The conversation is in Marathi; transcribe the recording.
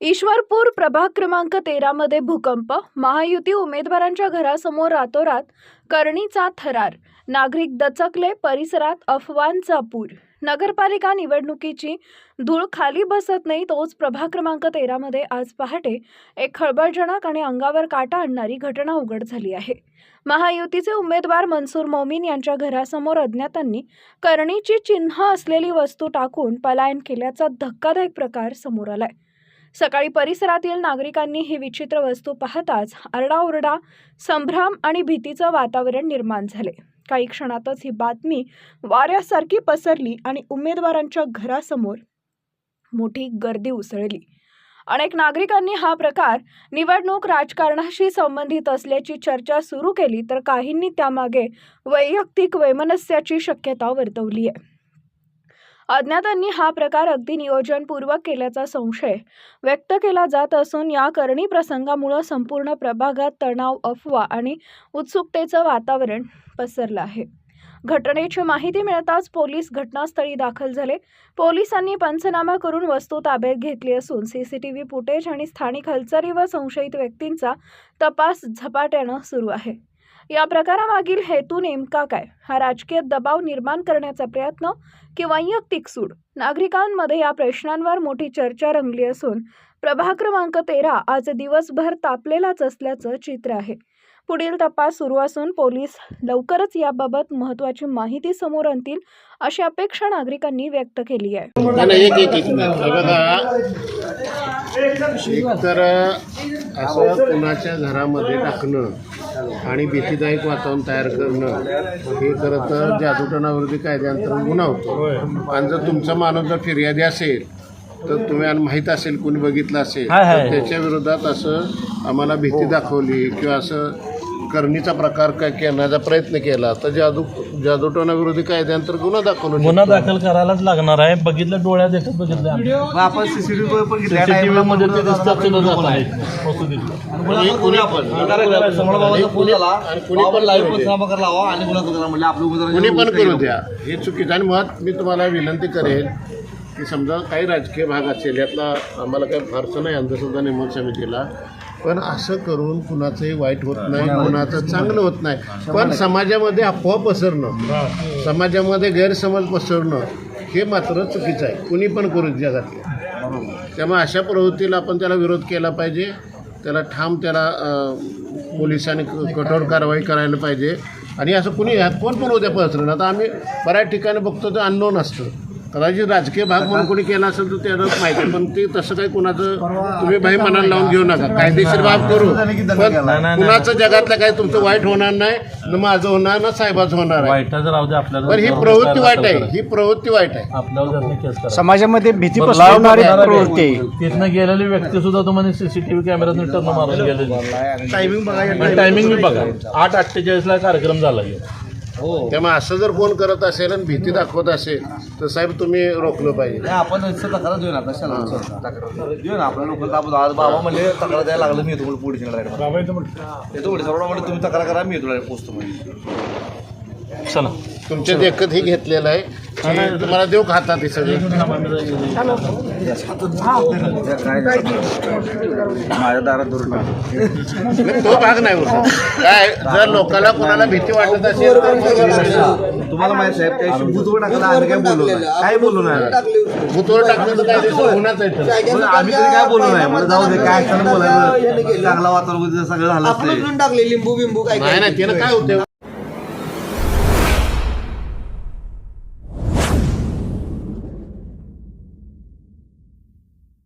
ईश्वरपूर प्रभाग क्रमांक तेरामध्ये भूकंप महायुती उमेदवारांच्या घरासमोर रातोरात करणीचा थरार नागरिक दचकले परिसरात अफवांचा पूर. नगरपालिका निवडणुकीची धूळ खाली बसत नाही तोच प्रभाग क्रमांक तेरामध्ये आज पहाटे एक खळबळजनक आणि अंगावर काटा आणणारी घटना उघड झाली आहे. महायुतीचे उमेदवार मनसूर मोमीन यांच्या घरासमोर अज्ञातांनी करणीची चिन्ह असलेली वस्तू टाकून पलायन केल्याचा धक्कादायक प्रकार समोर आलाय. सकाळी परिसरातील नागरिकांनी ही विचित्र वस्तू पाहताच आरडाओरडा संभ्रम आणि भीतीचं वातावरण निर्माण झाले. काही क्षणातच ही बातमी वाऱ्यासारखी पसरली आणि उमेदवारांच्या घरासमोर मोठी गर्दी उसळली. अनेक नागरिकांनी हा प्रकार निवडणूक राजकारणाशी संबंधित असल्याची चर्चा सुरू केली तर काहींनी त्यामागे वैयक्तिक वैमनस्याची शक्यता वर्तवली आहे. अज्ञातांनी हा प्रकार अगदी नियोजनपूर्वक केल्याचा संशय व्यक्त केला जात असून या करणी प्रसंगामुळं संपूर्ण प्रभागात तणाव अफवा आणि उत्सुकतेचं वातावरण पसरलं आहे. घटनेची माहिती मिळताच पोलीस घटनास्थळी दाखल झाले. पोलिसांनी पंचनामा करून वस्तू ताब्यात घेतली असून सीसीटीव्ही फुटेज आणि स्थानिक हालचाली व संशयित व्यक्तींचा तपास झपाट्यानं सुरू आहे. या प्रकारामागील हेतू नेमका काय? हा राजकीय दबाव निर्माण करण्याचा प्रयत्न की वैयक्तिक सूड? नागरिकांमध्ये या प्रश्नांवर मोठी चर्चा रंगली असून प्रभाग क्रमांक तेरा आज दिवसभर तापलेलाच असल्याचं चित्र आहे. पुढील तपास सुरू असून पोलीस लवकरच याबाबत महत्त्वाची माहिती समोर आणतील अशी अपेक्षा नागरिकांनी व्यक्त केली आहे. तर असं कुणाच्या घरामध्ये टाकणं आणि भीतीदायक वातावरण तयार करणं हे खरं तर जादूटोणाविरोधी कायद्याअंतर्गत गुन्हा होतो आणि जर तुमचा माणूस जर फिर्यादी असेल तर तुम्ही आणि माहीत असेल कोणी बघितलं असेल. तर त्याच्या विरोधात असं आम्हाला भीती दाखवली किंवा असं करणीचा प्रकार काय करण्याचा प्रयत्न केला तर जादू जादूटोणाविरोधी कायद्याअंतर्गत गुन्हा दाखवला गुन्हा दाखल करायलाच लागणार आहे. बघितलं डोळ्यात येतात बघितलं. मग आपण सीसीटीव्ही मध्ये ते दिसतात ते जात आहेत मसुदीतलं. कुणी कुणी पण समोर बाबाचा फोन आला आणि कुणी बाबा पण लाईव्ह करू द्या. हे चुकीचं आणि मुळात मी तुम्हाला विनंती करेन की समजा काही राजकीय भाग असेल यातला आम्हाला काही फारसं नाही अंधश्रद्धा नेमक समितीला. पण असं करून कुणाचंही वाईट होत नाही कुणाचं चांगलं होत नाही. पण समाजामध्ये अफवा पसरणं समाजामध्ये गैरसमज पसरणं हे मात्र चुकीचं आहे. कुणी पण करू जगातले त्यामुळे अशा प्रवृत्तीला आपण त्याला विरोध केला पाहिजे. त्याला ठाम त्याला पोलिसांनी कठोर कारवाई करायला पाहिजे. आणि असं कुणी कोण पण उद्या पसरणं आता आम्ही बऱ्याच ठिकाणी बघतो ते अननोन असतं. कदाचित राजकीय भाग म्हणून कोणी केला असेल तर त्याला माहिती आहे. पण ते तसं काही कुणाचं तुम्ही भाई मनाला लावून घेऊ नका. कायदेशीर बाब करू. पण कुणाचं जगातलं काही तुमचं वाईट होणार नाही न माझं होणार ना साहेबाचं होणार आहे. पण ही प्रवृत्ती वाईट आहे. ही प्रवृत्ती वाईट आहे. समाजामध्ये भीती पसरवणारी लावणारी प्रवृत्ती आहे. तिथनं गेलेली व्यक्ती सुद्धा तुम्हाला सीसीटीव्ही टर्न मारून गेलेली. टायमिंग बघा टायमिंग मी बघा. आठ अठ्ठेचाळीस ला कार्यक्रम झाला ह्यो. त्यामुळे असं जर कोण करत असेल आणि भीती दाखवत असेल तर साहेब तुम्ही रोखलं पाहिजे. नाही आपण इथं तक्रार देऊ ना कशाला तक्रार देऊ ना? आपल्या दाबून आज बाबा म्हणले तक्रार द्यायला लागलं मी येतो म्हणून पोलीस येतो म्हणले सर्व म्हणले तुम्ही तक्रार करा मी येतो पोस्टमध्ये. चला. तुमच्या देखत हे घेतलेलं आहे की तुम्हाला देऊ खातात हे सगळे? माझ्या दारात नाही, तो भाग नाही होत काय जर लोकांना कोणाला भीती वाटत असेल तर तुम्हाला माहिती साहेब दिवशी भूतवर टाकलं आम्ही काय बोललो नाही. काय बोललो नाही भूतवर टाकलं तर काय दिवस होणार आहे तर. मग आम्ही तरी काय बोललो नाही? मला जाऊ दे काय असताना बोलायचं. चांगला वातावरण सगळं झालं असते टाकले लिंबू बिंबू काय नाही नाही त्यानं काय होतं